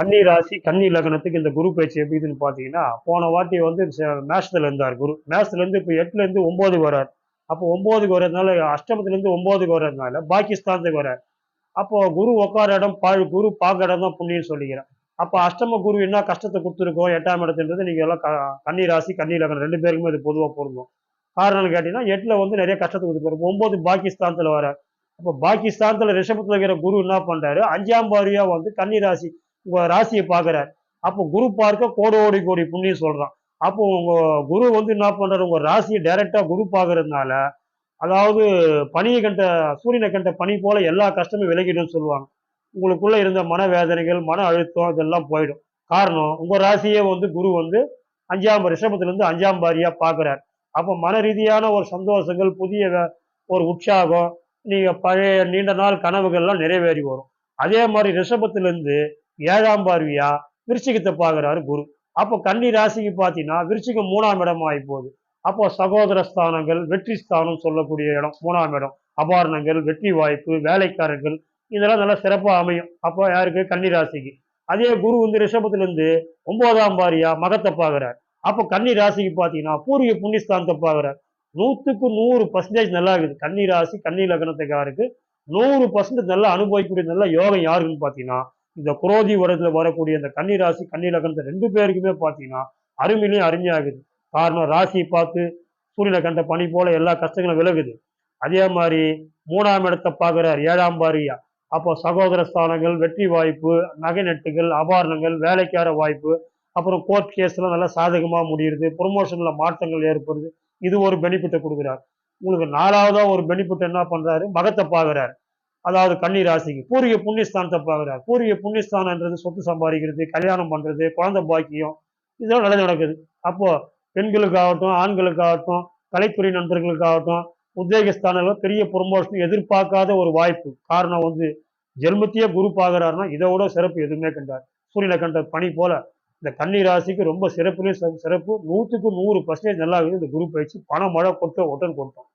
கன்னி ராசி கன்னி லக்னத்துக்கு இந்த குரு பயிற்சி எப்படின்னு பார்த்தீங்கன்னா போன வாட்டி வந்து மேஷத்துல இருந்தார் குரு. மேஷத்துல இருந்து இப்போ எட்டுல இருந்து ஒன்பதுக்கு வரார் அப்போ ஒன்பதுக்கு வர்றதுனால அஷ்டமத்துல இருந்து ஒன்பதுக்கு வர்றதுனால பாகிஸ்தானுக்கு வரார் அப்போ குரு உட்கார இடம் பா குரு பார்க்க இடம் தான் புண்ணியம் சொல்லிக்கிறேன். அப்போ அஷ்டம குரு என்ன கஷ்டத்தை கொடுத்துருக்கோம் எட்டாம் இடத்துன்றது நீங்கள் எல்லாம் க- கன்னி ராசி கன்னி லக்னம் ரெண்டு பேருக்குமே இது பொதுவாக பொருந்தும். காரணம் கேட்டிங்கன்னா எட்டில் வந்து நிறைய கஷ்டத்தை கொடுத்துருக்கோம் ஒன்பது பாகிஸ்தானத்தில் வர அப்போ பாகிஸ்தானத்தில் ரிஷபத்தில் இருக்கிற குரு என்ன பண்ணுறாரு அஞ்சாம் பாரியாக வந்து கன்னி ராசி உங்க ராசியை பார்க்குறாரு. அப்போ குரு பார்க்க கோடோடி கோடி புண்ணியம் சொல்றான். அப்போ உங்க குரு வந்து என்ன பண்றாரு? உங்க ராசியை டைரக்டா குரு பார்க்கறதுனால அதாவது பனியை கண்ட சூரியனை கண்ட பனி போல எல்லா கஷ்டமும் விலகிடும்னு சொல்லுவாங்க. உங்களுக்குள்ள இருந்த மனவேதனைகள் மன அழுத்தம் இதெல்லாம் போயிடும். காரணம் உங்க ராசியே வந்து குரு வந்து அஞ்சாம் ரிஷபத்திலிருந்து அஞ்சாம் பாரியா பார்க்கறாரு. அப்போ மன ரீதியான ஒரு சந்தோஷங்கள் புதிய ஒரு உற்சாகம் நீங்க பழைய நீண்ட நாள் கனவுகள்லாம் நிறைவேறி வரும். அதே மாதிரி ரிஷபத்திலிருந்து ஏழாம் பார்வையா? விருச்சிகத்தை பார்க்குறாரு குரு. அப்போ கன்னி ராசிக்கு பார்த்தீங்கன்னா விருச்சிகம் மூணாம் இடம் ஆகி போகுது. அப்போ சகோதர ஸ்தானங்கள் வெற்றி ஸ்தானம் சொல்லக்கூடிய இடம் மூணாம் இடம். அபாரணங்கள் வெற்றி வாய்ப்பு வேலைக்காரர்கள் இதெல்லாம் நல்லா சிறப்பாக அமையும். அப்போ யாருக்கு? கன்னி ராசிக்கு. அதே குரு வந்து ரிஷபத்துலேருந்து ஒன்பதாம் பாரியா மகத்தை பார்க்குறார். அப்போ கன்னி ராசிக்கு பார்த்தீங்கன்னா பூர்வீக புண்ணியஸ்தானத்தை பார்க்குறார். நூற்றுக்கு நூறு பர்சன்டேஜ் நல்லா இருக்குது. கன்னி ராசி கன்னி லக்னத்துக்காருக்கு நூறு பர்சன்டேஜ் நல்லா அனுபவிக்கக்கூடிய நல்ல யோகம் யாருக்குன்னு பார்த்தீங்கன்னா இந்த குரோதி வருடத்தில் வரக்கூடிய இந்த கன்னி ராசி கன்னி லக்னத்தை ரெண்டு பேருக்குமே பார்த்தீங்கன்னா அருமையிலையும் அருமையாகுது. காரணம் ராசியை பார்த்து சூரியனை கண்ட பனி போல எல்லா கஷ்டங்களும் விலகுது. அதே மாதிரி மூணாம் இடத்தை பார்க்குறார் ஏழாம் பாரியா. அப்போ சகோதர ஸ்தானங்கள் வெற்றி வாய்ப்பு நகை நெட்டுகள் ஆபரணங்கள் வேலைக்கார வாய்ப்பு அப்புறம் கோர்ட் கேஸ்லாம் நல்லா சாதகமாக முடியுது. ப்ரொமோஷனில் மாற்றங்கள் ஏற்படுது. இது ஒரு பெனிஃபிட்டை கொடுக்குறாரு. உங்களுக்கு நாலாவதாக ஒரு பெனிஃபிட் என்ன பண்ணுறாரு மகத்தை பார்க்குறாரு. அதாவது கன்னி ராசிக்கு. பூர்வீக புண்ணியஸ்தானத்தை பார்க்குறாரு. பூர்வீக புண்ணியஸ்தானன்றது சொத்து சம்பாதிக்கிறது கல்யாணம் பண்ணுறது குழந்தை பாக்கியம் இதெல்லாம் நல்லது நடக்குது. அப்போது பெண்களுக்காகட்டும் ஆண்களுக்காகட்டும் கலைத்துறை நண்பர்களுக்காகட்டும் உத்தியோகஸ்தானங்கள் பெரிய ப்ரொமோஷன் எதிர்பார்க்காத ஒரு வாய்ப்பு. காரணம் வந்து ஜென்மத்தையே குரு பார்க்குறாருன்னா இதை விட சிறப்பு எதுவுமே கண்டார். சூரியனை கண்ட பணி போல இந்த கன்னி ராசிக்கு ரொம்ப சிறப்புலேயும் சிறப்பு. நூற்றுக்கு நூறு பர்சன்டேஜ் நல்லா இருக்குது இந்த குரு பயிற்சி பணம் மழை கொட்ட ஒட்டன் கொட்டோம்